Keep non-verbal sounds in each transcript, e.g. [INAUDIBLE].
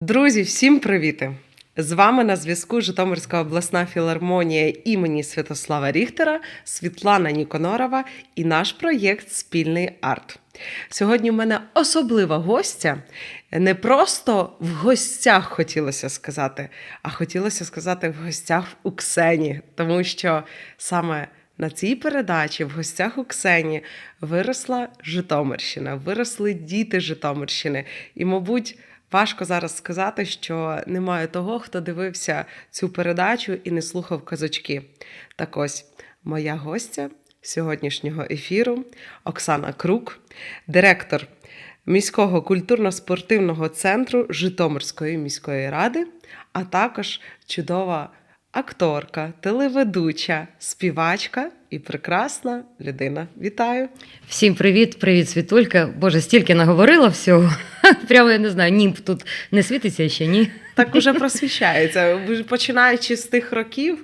Друзі, всім привіти! З вами на зв'язку Житомирська обласна філармонія імені Святослава Ріхтера, Світлана Ніконорова і наш проєкт Спільний арт. Сьогодні в мене особлива гостя. Не просто в гостях хотілося сказати, а хотілося сказати в гостях у Ксені, тому що саме на цій передачі в гостях у Ксені виросла Житомирщина, виросли діти Житомирщини. І, мабуть, важко зараз сказати, що немає того, хто дивився цю передачу і не слухав казочки. Так ось, моя гостя сьогоднішнього ефіру Оксана Крук, директор міського культурно-спортивного центру Житомирської міської ради, а також чудова акторка, телеведуча, співачка і прекрасна людина. Вітаю! Всім привіт, привіт, Світулька. Боже, стільки наговорила всього. [LAUGHS] Прямо я не знаю, німб тут не світиться ще, ні. Так уже просвіщається. Починаючи з тих років,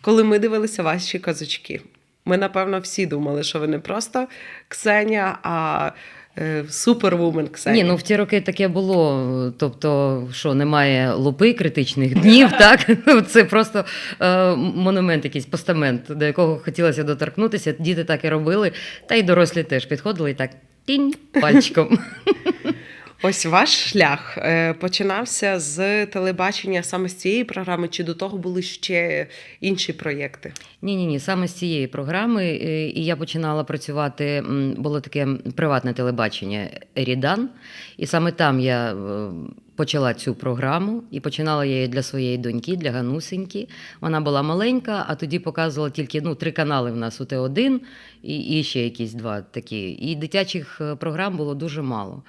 коли ми дивилися ваші казочки. Ми, напевно, всі думали, що ви не просто Ксеня, а е, супервумен Ксеня. Ні, ну в ті роки таке було. Тобто, що немає лупи критичних днів, [LAUGHS] так? Це просто е, монумент, якийсь постамент, до якого хотілося доторкнутися. Діти так і робили, та й дорослі теж підходили і так тінь пальчиком. [LAUGHS] Ось ваш шлях е, починався з телебачення саме з цієї програми, чи до того були ще інші проєкти? Ні, ні, ні, саме з цієї програми. е, І я починала працювати. Було таке приватне телебачення Рідан, і саме там я е, почала цю програму і починала я її для своєї доньки, для Ганусеньки. Вона була маленька, а тоді показувала тільки ну, три канали в нас у Т1 і, і ще якісь два такі. І дитячих програм було дуже мало.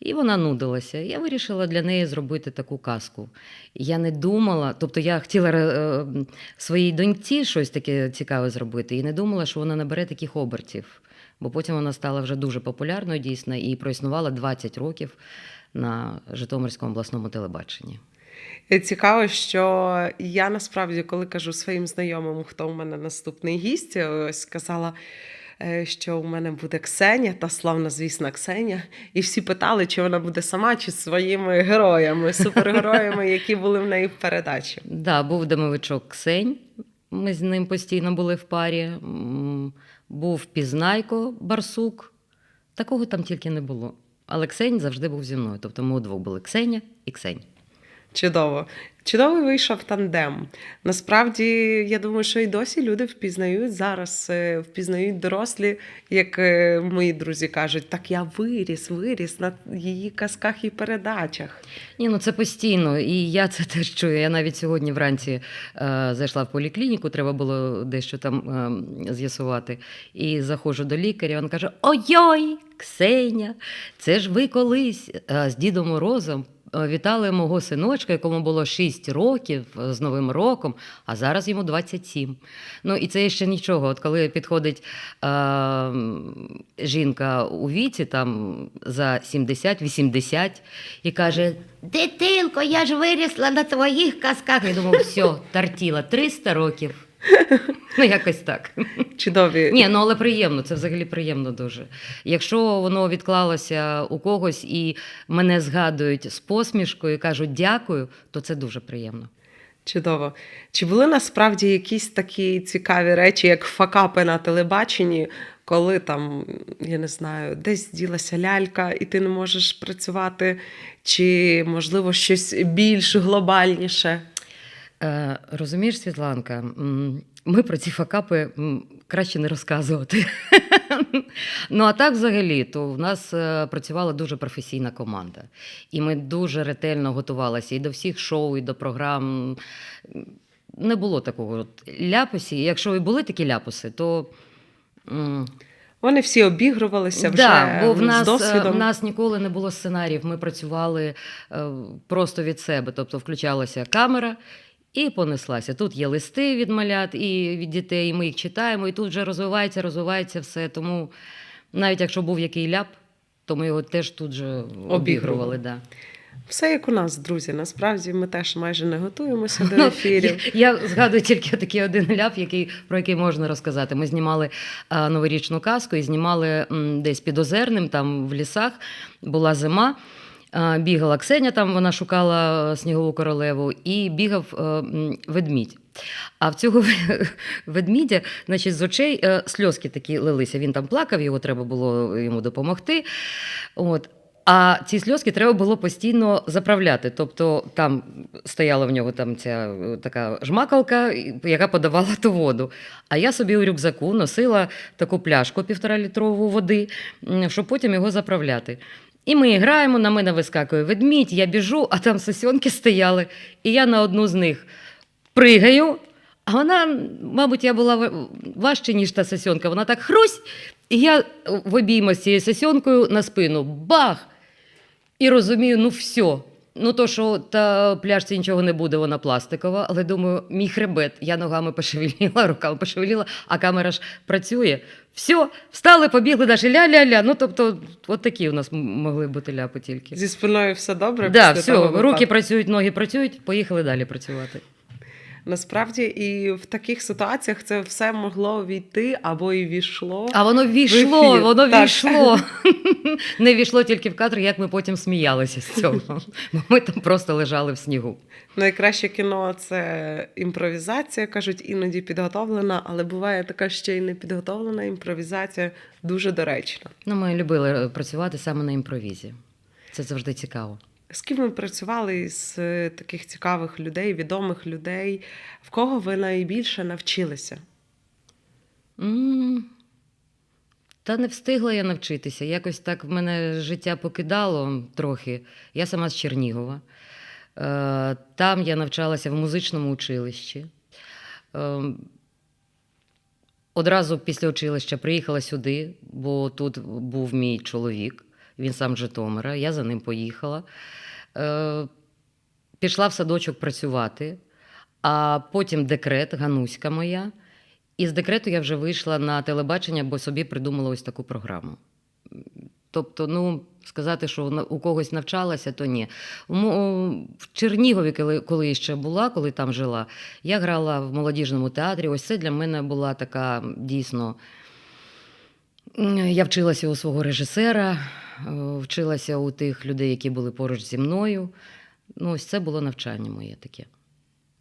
І вона нудилася. Я вирішила для неї зробити таку казку. Я не думала, тобто я хотіла е, своїй доньці щось таке цікаве зробити, і не думала, що вона набере таких обертів. Бо потім вона стала вже дуже популярною дійсно і проіснувала 20 років на Житомирському обласному телебаченні. Е, Цікаво, що я насправді, коли кажу своїм знайомим, хто у мене наступний гість, е, ось сказала, е, що у мене буде Ксеня, та славна, звісна Ксеня. І всі питали, чи вона буде сама, чи своїми героями, супергероями, які були в неї в передачі. Да, був домовичок Ксень. Ми з ним постійно були в парі. Був Пізнайко Барсук. Такого там тільки не було. Але Ксень завжди був зі мною. Тобто ми удвох були Ксеня і Ксень. Чудово. Чудовий вийшов тандем. Насправді, я думаю, що і досі люди впізнають зараз, е, впізнають дорослі, як е, мої друзі кажуть, так я виріс, виріс на її казках і передачах. Ні, ну це постійно, і я це теж чую. Я навіть сьогодні вранці е, зайшла в поліклініку, треба було дещо там е, з'ясувати. І заходжу до лікаря, він каже: Ой-ой, Ксеня, це ж ви колись е, з Дідом Морозом. Е, Вітали мого синочка, якому було 6 років е, з Новим роком, а зараз йому 27. Ну і це ще нічого. От коли підходить е, жінка у віці, там за 70-80, і каже: Дитинко, я ж вирісла на твоїх казках. Я думав, все, [LAUGHS] тартіла 300 років. [LAUGHS] Ну, якось так. Чудові. Ні, ну але приємно, це взагалі приємно дуже. Якщо воно відклалося у когось і мене згадують з посмішкою і кажуть дякую, то це дуже приємно. Чудово. Чи були насправді якісь такі цікаві речі, як факапи на телебаченні, коли там, я не знаю, десь ділася лялька, і ти не можеш працювати, чи, можливо, щось більш глобальніше? Е, розумієш, Світланка, ми про ці факапи краще не розказувати. [LAUGHS] ну а так, взагалі, то в нас е, працювала дуже професійна команда. І ми дуже ретельно готувалися і до всіх шоу, і до програм. Не було такого от ляпусі. Якщо і були такі ляпуси, то. Вони всі обігрувалися вже Да, бо в нас, е, досвідом. в нас ніколи не було сценаріїв. Ми працювали просто від себе. Тобто включалася камера і понеслася. Тут є листи від малят і від дітей, і ми їх читаємо, і тут вже розвивається, розвивається все. Тому навіть якщо був який ляп, то ми його теж тут же Обігрували. Да. Все як у нас, друзі. Насправді ми теж майже не готуємося до Ну, ефірів. Я, я згадую тільки такий один ляп, який, про який можна розказати. Ми знімали а, новорічну казку і знімали м, десь під озерним, там в лісах була зима. Бігала Ксеня, там вона шукала снігову королеву, і бігав е, ведмідь. А в цього [LAUGHS] ведмідя, значить, з очей е, сльозки такі лилися. Він там плакав, його треба було йому допомогти. От. А ці сльозки треба було постійно заправляти. Тобто там стояла в нього там ця е, така жмакалка, яка подавала ту воду. А я собі у рюкзаку носила таку пляшку півторалітрову води, щоб потім його заправляти. І ми граємо, на мене вискакує ведмідь, я біжу, а там сосьонки стояли, і я на одну з них пригаю. А вона, мабуть, я була важче, ніж та сосьонка. Вона так хрусь, і я в обійма з цією сосьонкою на спину бах! І розумію, ну все. Ну, то, що та пляшці нічого не буде, вона пластикова, але думаю, мій хребет. Я ногами пошевеліла, руками пошевеліла, а камера ж працює. Все, встали, побігли, далі ля-ля-ля. Ну, тобто, от такі у нас могли бути ляпи тільки. Зі спиною все добре. Да, після все, того руки випадку? працюють, ноги працюють, поїхали далі працювати. Насправді, і в таких ситуаціях це все могло війти або і війшло. А воно війшло, воно так. війшло. [LAUGHS] Не війшло тільки в кадр, як ми потім сміялися з цього. [LAUGHS] Бо ми там просто лежали в снігу. Найкраще кіно це імпровізація, кажуть, іноді підготовлена, але буває така ще й непідготовлена імпровізація дуже доречна. Ну, ми любили працювати саме на імпровізі. Це завжди цікаво. З ким ви працювали з е, таких цікавих людей, відомих людей? В кого ви найбільше навчилися? М, Та не встигла я навчитися. Якось так в мене життя покидало трохи. Я сама з Чернігова. Е, Там я навчалася в музичному училищі. Е, Одразу після училища приїхала сюди, бо тут був мій чоловік, він сам Житомира, я за ним поїхала. Е, Пішла в садочок працювати, а потім декрет, Гануська моя. І з декрету я вже вийшла на телебачення, бо собі придумала ось таку програму. Тобто, ну, сказати, що у когось навчалася, то ні. В Чернігові, коли, коли ще була, коли там жила, я грала в молодіжному театрі. Ось це для мене була така дійсно. Я вчилася у свого режисера, вчилася у тих людей, які були поруч зі мною. Ну, ось це було навчання моє таке.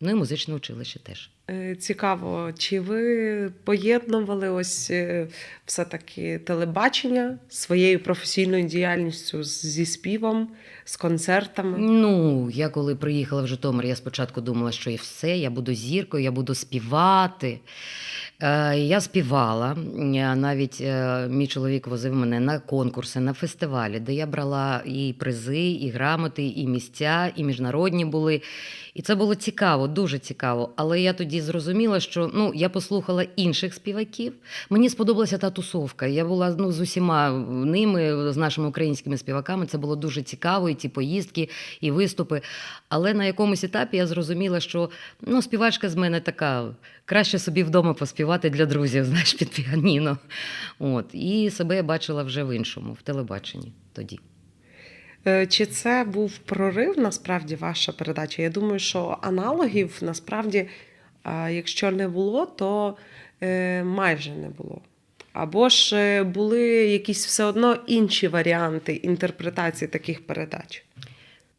Ну і музичне училище теж. Е, Цікаво, чи ви поєднували ось е, все-таки телебачення своєю професійною діяльністю зі співом, з концертами? Ну, я коли приїхала в Житомир, я спочатку думала, що і все, я буду зіркою, я буду співати. Е, Я співала. Навіть е, мій чоловік возив мене на конкурси, на фестивалі, де я брала і призи, і грамоти, і місця, і міжнародні були. І це було цікаво, дуже цікаво. Але я тоді зрозуміла, що ну, я послухала інших співаків. Мені сподобалася та тусовка. Я була ну, з усіма ними, з нашими українськими співаками. Це було дуже цікаво, і ці поїздки, і виступи. Але на якомусь етапі я зрозуміла, що ну, співачка з мене така, краще собі вдома поспівати для друзів, [LAUGHS] знаєш, під піаніно. От. І себе я бачила вже в іншому, в телебаченні тоді. Е, Чи це був прорив насправді ваша передача? Я думаю, що аналогів насправді, якщо не було, то е, майже не було. Або ж е, були якісь все одно інші варіанти інтерпретації таких передач.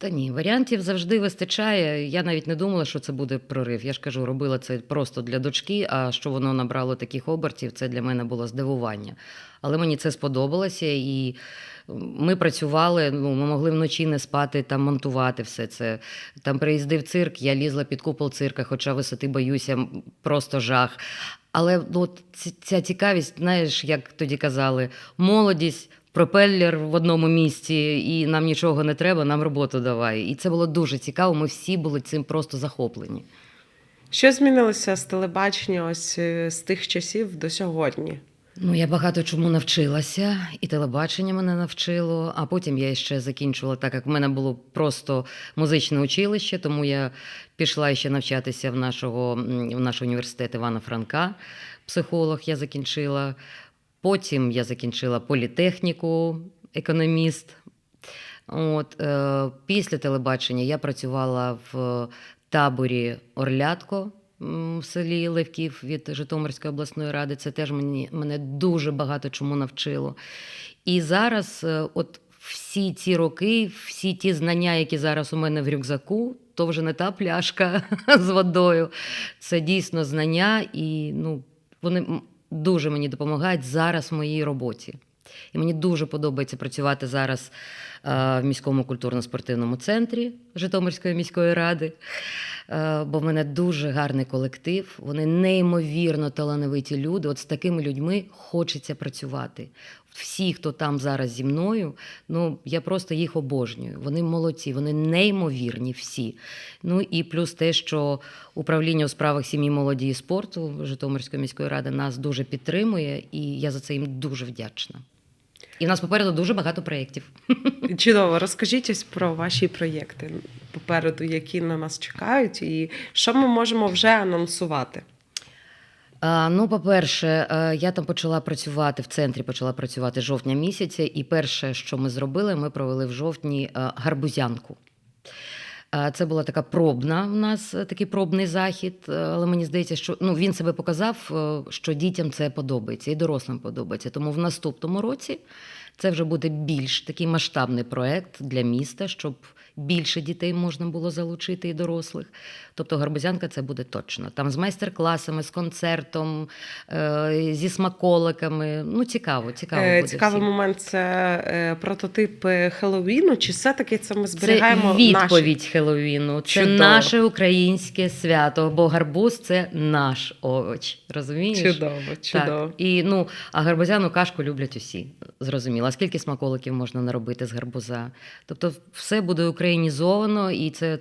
Та ні, варіантів завжди вистачає. Я навіть не думала, що це буде прорив. Я ж кажу, робила це просто для дочки, а що воно набрало таких обертів, це для мене було здивування. Але мені це сподобалося, і ми працювали, ну, ми могли вночі не спати, там монтувати все це. Там приїздив цирк, я лізла під купол цирка, хоча висоти боюся, просто жах. Але ну, ця цікавість, знаєш, як тоді казали, молодість, пропеллер в одному місці, і нам нічого не треба, нам роботу давай. І це було дуже цікаво. Ми всі були цим просто захоплені. Що змінилося з телебачення ось е, з тих часів до сьогодні? Ну, я багато чому навчилася, і телебачення мене навчило. А потім я ще закінчувала, так як в мене було просто музичне училище, тому я пішла ще навчатися в нашого в наш університет Івана Франка. Психолог я закінчила. Потім я закінчила політехніку, економіст. От, е, після телебачення я працювала в таборі Орлятко в селі Левків від Житомирської обласної ради. Це теж мені, мене дуже багато чому навчило. І зараз, е, от всі ці роки, всі ті знання, які зараз у мене в рюкзаку, то вже не та пляшка [LAUGHS] з водою. Це дійсно знання, і ну, вони дуже мені допомагають зараз в моїй роботі. І мені дуже подобається працювати зараз в міському культурно-спортивному центрі Житомирської міської ради, е, бо в мене дуже гарний колектив, вони неймовірно талановиті люди. От з такими людьми хочеться працювати. Всі, хто там зараз зі мною, ну я просто їх обожнюю. Вони молодці, вони неймовірні всі. Ну і плюс те, що управління у справах сім'ї, молоді і спорту Житомирської міської ради нас дуже підтримує, і я за це їм дуже вдячна. І в нас попереду дуже багато проєктів. [LAUGHS] Чудово, розкажіть ось про ваші проєкти попереду, які на нас чекають, і що ми можемо вже анонсувати. Ну, по-перше, е, я там почала працювати в центрі, почала працювати жовтня місяця, і перше, що ми зробили, ми провели в жовтні е, гарбузянку. Це була така пробна в нас е, такий пробний захід, е, але мені здається, що ну, він себе показав, е, що дітям це подобається і дорослим подобається. Тому в наступному році це вже буде більш такий масштабний проект для міста, щоб більше дітей можна було залучити і дорослих. Тобто гарбузянка це буде точно. Там з майстер-класами, з концертом, е, зі смаколиками. Ну, цікаво, цікаво. Е, буде Цікавий всім. момент це е, прототип Хеллоуіну, чи все-таки це ми Це зберігаємо відповідь наші? Хеллоуіну. Це Чудово. наше українське свято, бо гарбуз це наш овоч. Розумієш? Чудово, чудово. Так. І, ну, а гарбузяну кашку люблять усі. Зрозуміло. А скільки смаколиків можна наробити з гарбуза? Тобто, все буде українізовано, і це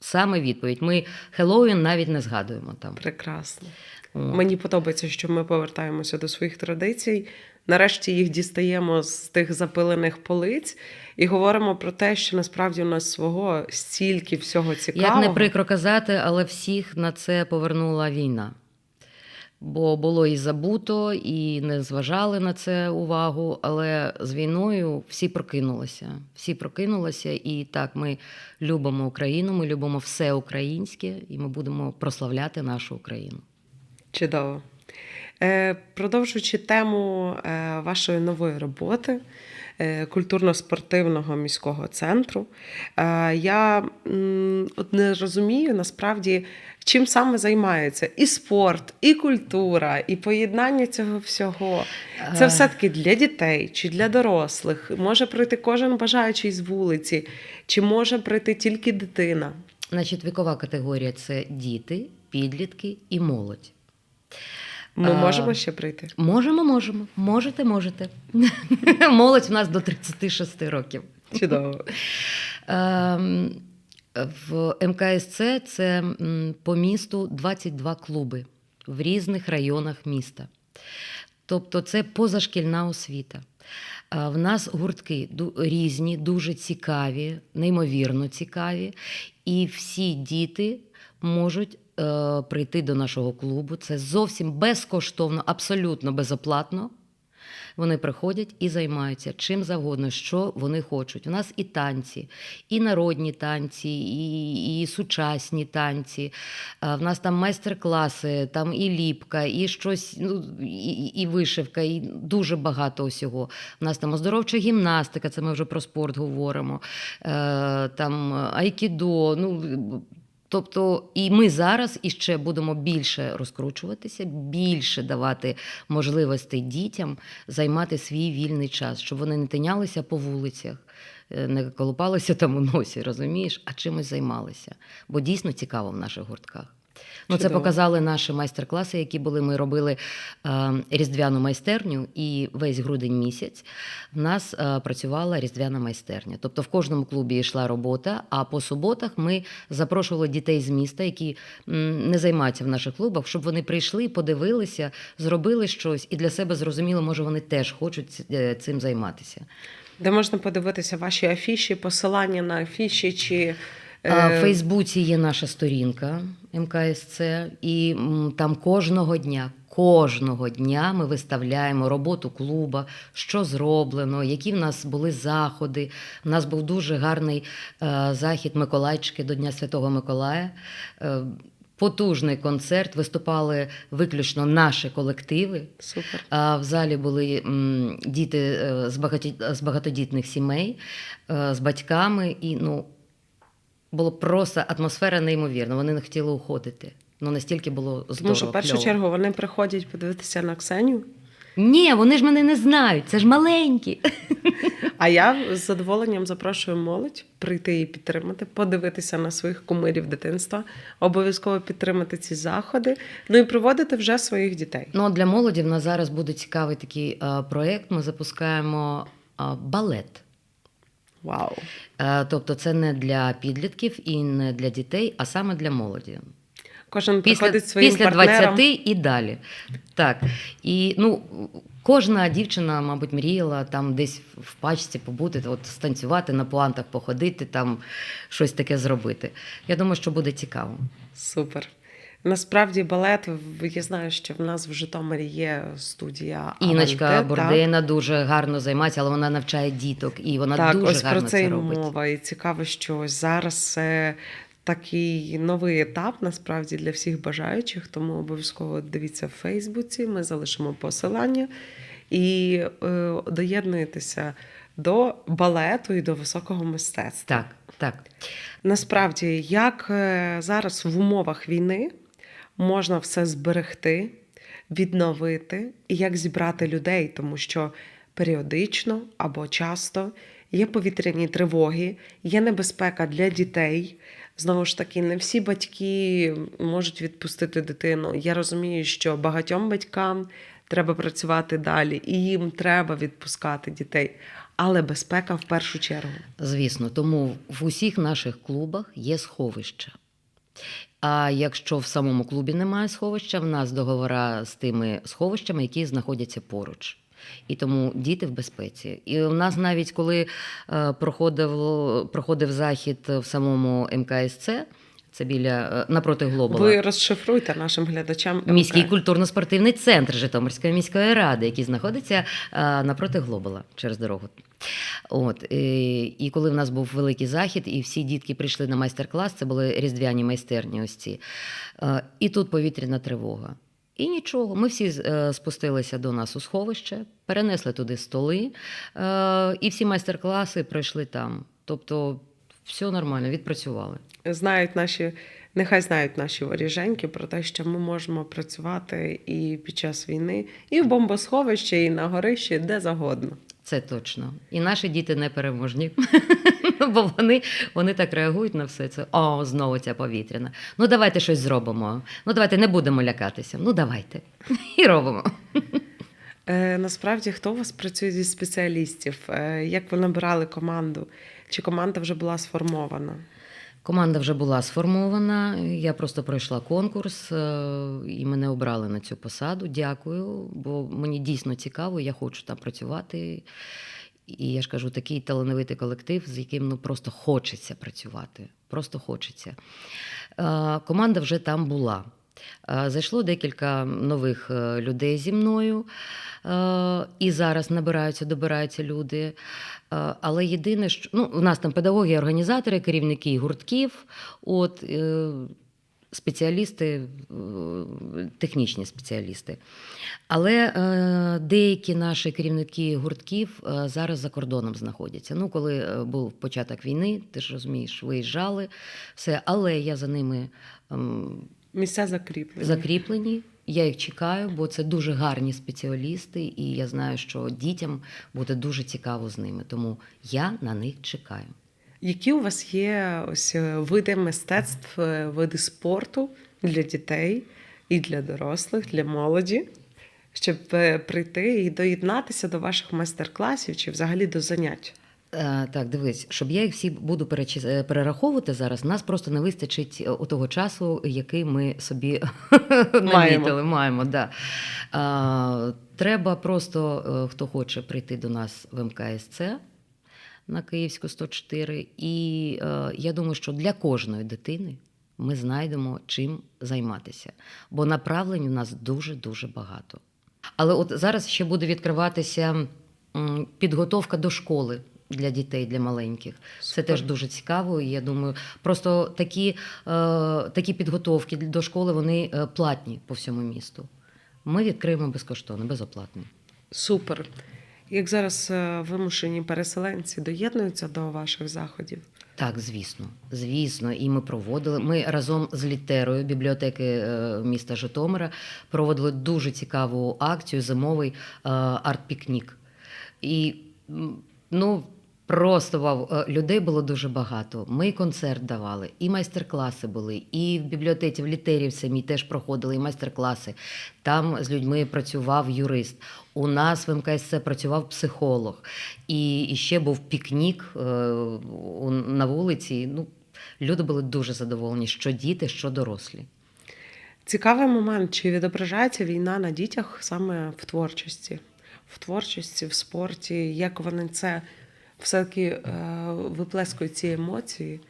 саме відповідь. Ми Хеллоуін навіть не згадуємо там. Прекрасно. От. Мені подобається, що ми повертаємося до своїх традицій. Нарешті їх дістаємо з тих запилених полиць і говоримо про те, що насправді у нас свого стільки всього цікавого. Як не прикро казати, але всіх на це повернула війна. Бо було і забуто, і не зважали на це увагу. Але з війною всі прокинулися. Всі прокинулися, і так ми любимо Україну, ми любимо все українське, і ми будемо прославляти нашу Україну. Чудово. Е, Продовжуючи тему е, вашої нової роботи е, культурно-спортивного міського центру, я от не розумію насправді, чим саме займається і спорт, і культура, і поєднання цього всього. Це Е. все-таки для дітей чи для дорослих. Може прийти кожен бажаючий з вулиці, чи може прийти тільки дитина. Значить, вікова категорія це діти, підлітки і молодь. Ми А. можемо ще прийти. Можемо, можемо. Можете, можете. [LAUGHS] Молодь в нас до 36 років. Чудово. В МКСЦ це по місту 22 клуби в різних районах міста. Тобто це позашкільна освіта. В нас гуртки різні, дуже цікаві, неймовірно цікаві. І всі діти можуть е, прийти до нашого клубу. Це зовсім безкоштовно, абсолютно безоплатно. Вони приходять і займаються чим завгодно, що вони хочуть. У нас і танці, і народні танці, і, і сучасні танці. В нас там майстер-класи, там і ліпка, і щось, ну, і, і вишивка, і дуже багато усього. У нас там оздоровча гімнастика, це ми вже про спорт говоримо. Е, там айкідо. Ну, Тобто, і ми зараз іще будемо більше розкручуватися, більше давати можливостей дітям займати свій вільний час, щоб вони не тинялися по вулицях, е, не колупалися там у носі, розумієш, а чимось займалися. Бо дійсно цікаво в наших гуртках. Ну, це показали наші майстер-класи, які були. Ми робили е, різдвяну майстерню, і весь грудень місяць в нас е, працювала різдвяна майстерня. Тобто в кожному клубі йшла робота. А по суботах ми запрошували дітей з міста, які м, не займаються в наших клубах, щоб вони прийшли, подивилися, зробили щось і для себе зрозуміло, може, вони теж хочуть е, цим займатися. Де можна подивитися ваші афіші, посилання на афіші чи. В е, Фейсбуці є наша сторінка МКСЦ, і там кожного дня. Кожного дня ми виставляємо роботу клуба, що зроблено, які в нас були заходи. У нас був дуже гарний е, захід Миколайчики до Дня Святого Миколая. Е, потужний концерт. Виступали виключно наші колективи. Супер. А в залі були діти з, багатодітних сімей, з батьками, і ну, було просто атмосфера неймовірна. Вони не хотіли уходити. Ну настільки було здорово. Тому що в першу кльово. чергу вони приходять подивитися на Ксенію. Ні, вони ж мене не знають, це ж маленькі. А я з задоволенням запрошую молодь прийти і підтримати, подивитися на своїх кумирів дитинства, обов'язково підтримати ці заходи, ну і проводити вже своїх дітей. Ну, от для молоді в нас зараз буде цікавий такий е, проєкт. Ми запускаємо е, балет. Вау! Е, тобто, це не для підлітків і не для дітей, а саме для молоді. Кожен Після, приходить своїм після партнерам. 20 і далі. Так. І ну, кожна дівчина, мабуть, мріяла там десь в пачці побути, от станцювати на пуантах, походити, там щось таке зробити. Я думаю, що буде цікаво. Супер. Насправді балет, я знаю, що в нас в Житомирі є студія Іночка Аванте, Бордина дуже гарно займається, але вона навчає діток, і вона так, дуже ось гарно про це це робить. мова. І цікаво, що ось зараз такий новий етап насправді для всіх бажаючих. Тому обов'язково дивіться в Фейсбуці. Ми залишимо посилання і е, доєднуйтеся до балету і до високого мистецтва. Так, так. Насправді, як е, зараз в умовах війни можна все зберегти, відновити і як зібрати людей, тому що періодично або часто є повітряні тривоги, є небезпека для дітей. Знову ж таки, не всі батьки можуть відпустити дитину. Я розумію, що багатьом батькам треба працювати далі, і їм треба відпускати дітей. Але безпека в першу чергу. Звісно, тому в усіх наших клубах є сховища. А якщо в самому клубі немає сховища, в нас договора з тими сховищами, які знаходяться поруч. І тому діти в безпеці. І в нас навіть коли е, проходив, проходив захід в самому МКСЦ, це біля е, напроти Глобала. Ви розшифруйте нашим глядачам Міський культурно-спортивний центр Житомирської міської ради, який знаходиться напроти Глобала через дорогу. От, і, і коли в нас був великий захід, і всі дітки прийшли на майстер-клас, це були різдвяні майстерні ось ці. І тут повітряна тривога. І нічого, ми всі е, спустилися до нас у сховище, перенесли туди столи, е, і всі майстер-класи пройшли там. Тобто, все нормально, відпрацювали. знають наші, нехай знають наші воріженьки про те, що ми можемо працювати і під час війни, і в бомбосховищі, і на горищі, де загодно. Це точно. І наші діти не переможні. [LAUGHS] Бо вони, вони так реагують на все це. О, знову ця повітряна. Ну, давайте щось зробимо. Ну, давайте не будемо лякатися. Ну, давайте. [LAUGHS] І робимо. Е, насправді, хто у вас працює зі спеціалістів? Е, як ви набирали команду? Чи команда вже була сформована? Команда вже була сформована. Я просто пройшла конкурс е, і мене обрали на цю посаду. Дякую, бо мені дійсно цікаво, я хочу там працювати. І я ж кажу, такий талановитий колектив, з яким ну просто хочеться працювати. Просто хочеться. Е, Команда вже там була. Е, Зайшло декілька нових е, людей зі мною, е, і зараз набираються, добираються люди. Але єдине, що ну, у нас там педагоги, організатори, керівники гуртків, от, спеціалісти, технічні спеціалісти. Але деякі наші керівники гуртків зараз за кордоном знаходяться. Ну, коли був початок війни, ти ж розумієш, виїжджали, все, але я за ними. Місця закріплені. закріплені. Я їх чекаю, бо це дуже гарні спеціалісти, і я знаю, що дітям буде дуже цікаво з ними. Тому я на них чекаю. Які у вас є ось е, види мистецтв, е, види спорту для дітей і для дорослих, для молоді, щоб е, прийти і доєднатися до ваших майстер-класів чи взагалі до занять? Е, так, дивись, щоб я їх всі буду перечис- е, перераховувати зараз, нас просто не вистачить е, у того часу, який ми собі [LAUGHS] намітили. Маємо, да. А, треба просто, хто хоче прийти до нас в МКСЦ на Київську 104. І я думаю, що для кожної дитини ми знайдемо чим займатися, бо направлень у нас дуже-дуже багато. Але от зараз ще буде відкриватися підготовка до школи. Для дітей, для маленьких. Це теж дуже цікаво. І я думаю, просто такі, е, такі підготовки до школи вони е, платні по всьому місту. Ми відкриємо безкоштовно, безоплатно. Супер. Як зараз е, вимушені переселенці доєднуються до ваших заходів? Так, звісно, звісно, і ми проводили. Ми разом з літерою бібліотеки міста Житомира проводили дуже цікаву акцію зимовий арт-пікнік. І ну. Просто вау, Е, людей було дуже багато. Ми і концерт давали, і майстер-класи були, і в бібліотеці в літері в самій теж проходили і майстер-класи. Там з людьми працював юрист. У нас в МКСЦ працював психолог. І, і ще був пікнік е, на вулиці. Ну, люди були дуже задоволені, що діти, що дорослі. Цікавий момент, чи відображається війна на дітях саме в творчості, в творчості, в спорті, як вони це все-таки е, виплескують ці емоції,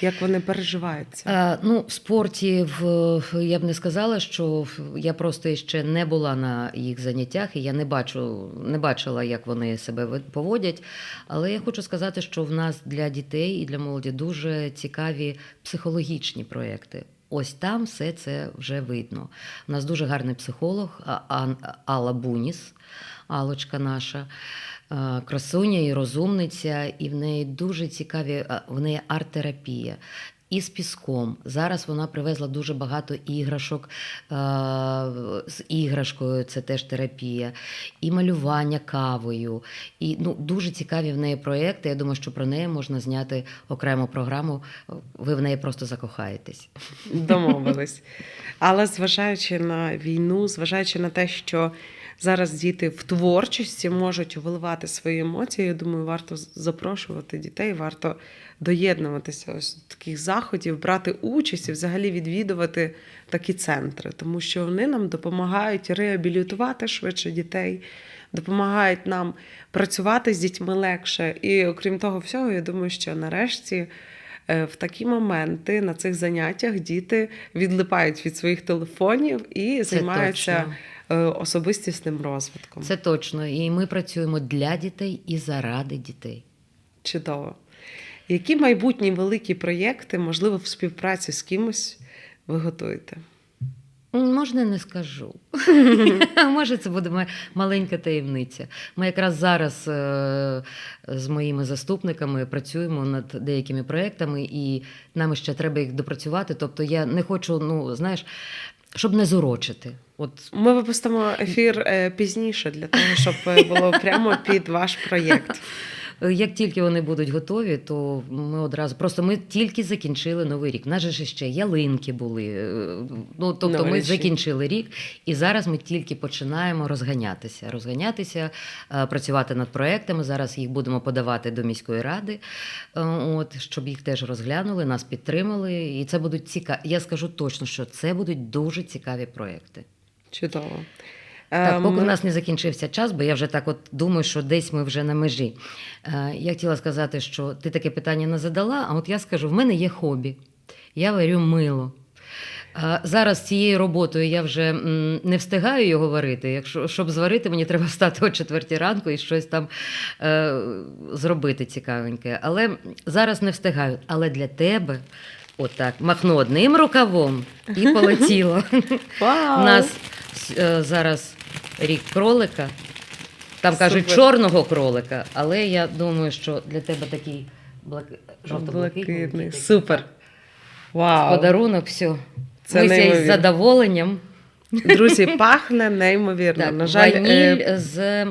як вони переживаються? Е, ну, в спорті в, я б не сказала, що я просто ще не була на їх заняттях, і я не бачу, не бачила, як вони себе поводять. Але я хочу сказати, що в нас для дітей і для молоді дуже цікаві психологічні проекти. Ось там все це вже видно. У нас дуже гарний психолог Алла Буніс, Алочка наша. Е, Красуня і розумниця, і в неї дуже цікаві, е, в неї арт-терапія. І з піском. Зараз вона привезла дуже багато іграшок е, з іграшкою, це теж терапія, і малювання кавою. І ну, дуже цікаві в неї проєкти. Я думаю, що про неї можна зняти окрему програму. Ви в неї просто закохаєтесь. Домовились. Але зважаючи на війну, зважаючи на те, що зараз діти в творчості можуть виливати свої емоції, я думаю, варто запрошувати дітей, варто доєднуватися ось до таких заходів, брати участь і взагалі відвідувати такі центри, тому що вони нам допомагають реабілітувати швидше дітей. Допомагають нам працювати з дітьми легше. І окрім того всього, я думаю, що нарешті Е, В такі моменти на цих заняттях діти відлипають від своїх телефонів і Це займаються точно. Е, особистісним розвитком. Це точно. І ми працюємо для дітей і заради дітей. чудово. Які майбутні великі проєкти, можливо, в співпраці з кимось ви готуєте? Можна не скажу. [LAUGHS] [LAUGHS] Може, це буде маленька таємниця. Ми якраз зараз е, з моїми заступниками працюємо над деякими проєктами, і нам ще треба їх допрацювати. Тобто я не хочу, ну знаєш, щоб не зорочити. От Ми випустимо ефір е, пізніше для того, щоб е, було прямо під ваш проєкт. [LAUGHS] Е, Як тільки вони будуть готові, то ми одразу просто ми тільки закінчили новий рік. У нас же ще ялинки були. е, Ну тобто, ми закінчили рік, і зараз ми тільки починаємо розганятися. Розганятися, е, працювати над проектами. Зараз їх будемо подавати до міської ради, от щоб їх теж розглянули, нас підтримали. І це будуть цікаві. Я скажу точно, що це будуть дуже цікаві проекти. Чудово. Так, поки в нас не закінчився час, бо я вже так от думаю, що десь ми вже на межі. Е, Я хотіла сказати, що ти таке питання не задала, а от я скажу: в мене є хобі. Я варю мило. Е, Зараз цією роботою я вже не встигаю його варити. Якщо щоб зварити, мені треба встати о четвертій ранку і щось там е, зробити цікавеньке. Але зараз не встигаю. Але для тебе, отак, махну одним рукавом і [LAUGHS] полетіло. У нас е, зараз рік кролика. Там кажуть Супер. чорного кролика, але я думаю, що для тебе такий блаки... жовто-блакитний. Супер. Вау. Подарунок, все. Це Ми всі з задоволенням. Друзі, [LAUGHS] пахне неймовірно. Так, На жаль, е, з,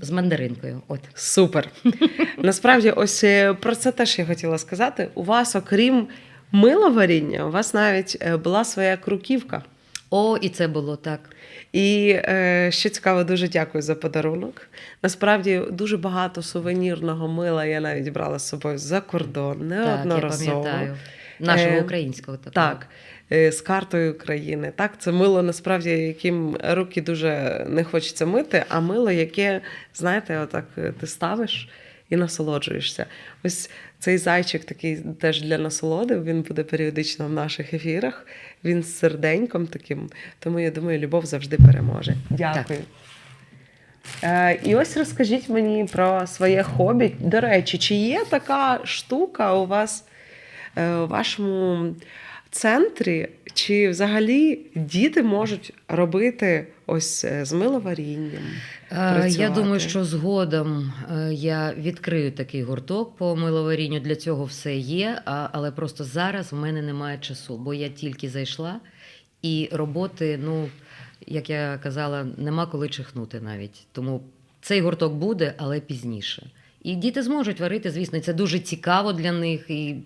з мандаринкою. От. Супер. [LAUGHS] Насправді, ось е, про це теж я хотіла сказати. У вас, окрім миловаріння, у вас навіть е, була своя круківка. О, і це було так. І е, ще цікаво, дуже дякую за подарунок. Насправді дуже багато сувенірного мила я навіть брала з собою за кордон, Так, я неодноразово. пам'ятаю. Нашого Е, українського такого. Так, е, з картою України. Так, це мило насправді, яким руки дуже не хочеться мити, а мило, яке, знаєте, отак е, ти ставиш і насолоджуєшся. Ось цей зайчик такий теж для насолоди. Він буде періодично в наших ефірах. Він з серденьком таким. Тому я думаю, любов завжди переможе. Дякую. Е, і ось розкажіть мені про своє хобі. До речі, чи є така штука у вас е, у вашому центрі, чи взагалі діти можуть робити ось е, з миловарінням? Е, Я думаю, що згодом е, я відкрию такий гурток по миловарінню. Для цього все є, але просто зараз в мене немає часу, бо я тільки зайшла, і роботи, ну як я казала, нема коли чихнути навіть. Тому цей гурток буде, але пізніше. І діти зможуть варити, звісно, це дуже цікаво для них. І,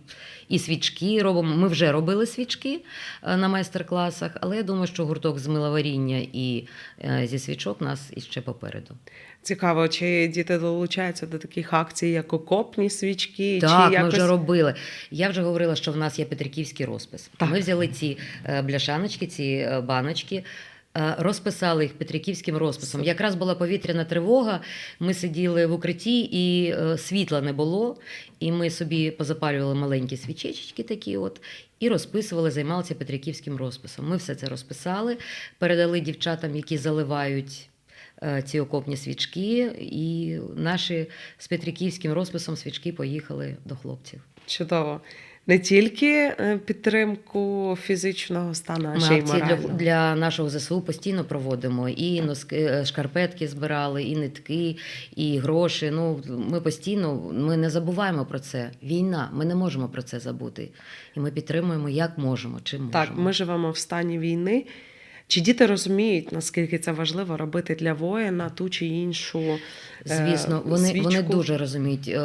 і свічки робимо. Ми вже робили свічки е, на майстер-класах, але я думаю, що гурток з миловаріння і е, зі свічок нас іще попереду. Цікаво, чи діти долучаються до таких акцій, як окопні свічки, Так, чи ми якось... вже робили. Я вже говорила, що в нас є петриківський розпис. Так. Ми взяли ці е, бляшаночки, ці баночки. Е, Розписали їх петриківським розписом. Якраз була повітряна тривога. Ми сиділи в укритті, і е, світла не було. І ми собі позапалювали маленькі свічечки такі, от, і розписували, займалися петриківським розписом. Ми все це розписали, передали дівчатам, які заливають е, ці окопні свічки, і наші з петриківським розписом свічки поїхали до хлопців. Чудово. Не тільки е, підтримку фізичного стану, а ще й морального. для, для нашого ЗСУ постійно проводимо. І носки, е, шкарпетки збирали, і нитки, і гроші. Ну, ми постійно ми не забуваємо про це. Війна, ми не можемо про це забути. І ми підтримуємо як можемо, чим можемо. Так, ми живемо в стані війни. Чи діти розуміють, наскільки це важливо робити для воїна ту чи іншу? е, Звісно, вони, вони дуже розуміють. Е,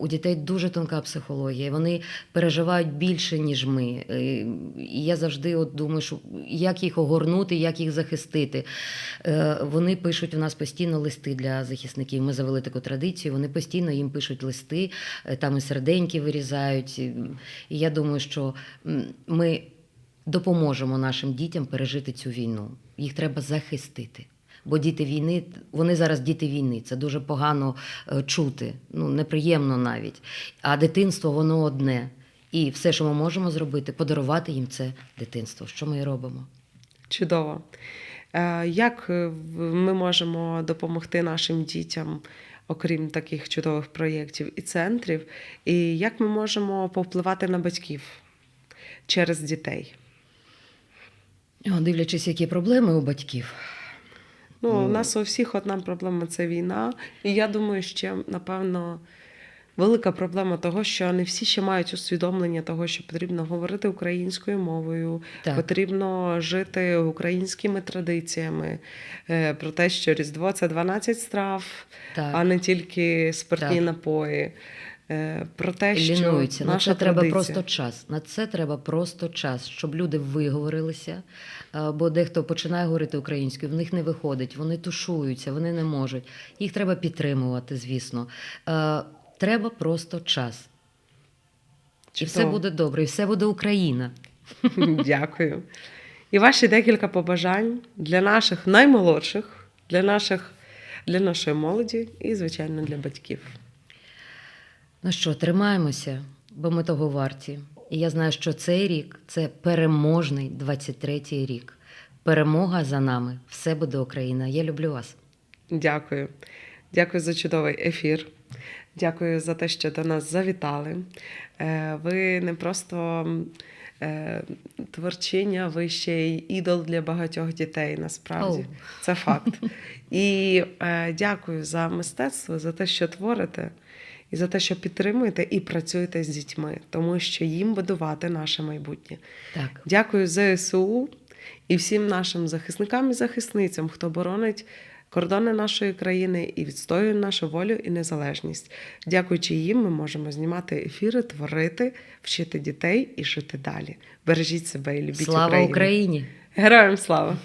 У дітей дуже тонка психологія. Вони переживають більше, ніж ми. Е, І я завжди от думаю, що як їх огорнути, як їх захистити. Вони пишуть у нас постійно листи для захисників. Ми завели таку традицію. Вони постійно їм пишуть листи, там і серденьки вирізають. І я думаю, що ми допоможемо нашим дітям пережити цю війну. Їх треба захистити. Бо діти війни, вони зараз діти війни. Це дуже погано е, чути, ну неприємно навіть. А дитинство воно одне. І все, що ми можемо зробити, подарувати їм це дитинство. Що ми і робимо? Чудово. Е, Як е, ми можемо допомогти нашим дітям, окрім таких чудових проєктів і центрів, і як ми можемо повпливати на батьків через дітей? О, дивлячись, які проблеми у батьків. Ну, у Ну. нас у всіх одна проблема це війна. І я думаю, ще, напевно, велика проблема того, що не всі ще мають усвідомлення того, що потрібно говорити українською мовою, Так. потрібно жити українськими традиціями, е, про те, що Різдво це 12 страв, Так. а не тільки спиртні Так. напої. Е, Про те, що Лінуються. На наша це треба просто час. На це треба просто час, щоб люди виговорилися. Е, Бо дехто починає говорити українською, в них не виходить, вони тушуються, вони не можуть. Їх треба підтримувати, звісно. Е, Треба просто час. І все буде добре, і все буде Україна. [LAUGHS] Дякую. І ваші декілька побажань для наших наймолодших, для, наших, для нашої молоді і, звичайно, для батьків. Ну що, тримаємося, бо ми того варті. І я знаю, що цей рік це переможний 23-й рік. Перемога за нами. Все буде Україна. Я люблю вас. Дякую. Дякую за чудовий ефір. Дякую за те, що до нас завітали. Е, Ви не просто е, творчиня, ви ще й ідол для багатьох дітей, насправді. Оу. Це факт. І е, дякую за мистецтво, за те, що творите, і за те, що підтримуєте і працюєте з дітьми, тому що їм будувати наше майбутнє. Так. Дякую ЗСУ і всім нашим захисникам і захисницям, хто боронить кордони нашої країни і відстоює нашу волю і незалежність. Дякуючи їм, ми можемо знімати ефіри, творити, вчити дітей і жити далі. Бережіть себе і любіть Слава Україну. Україні! Героям слава!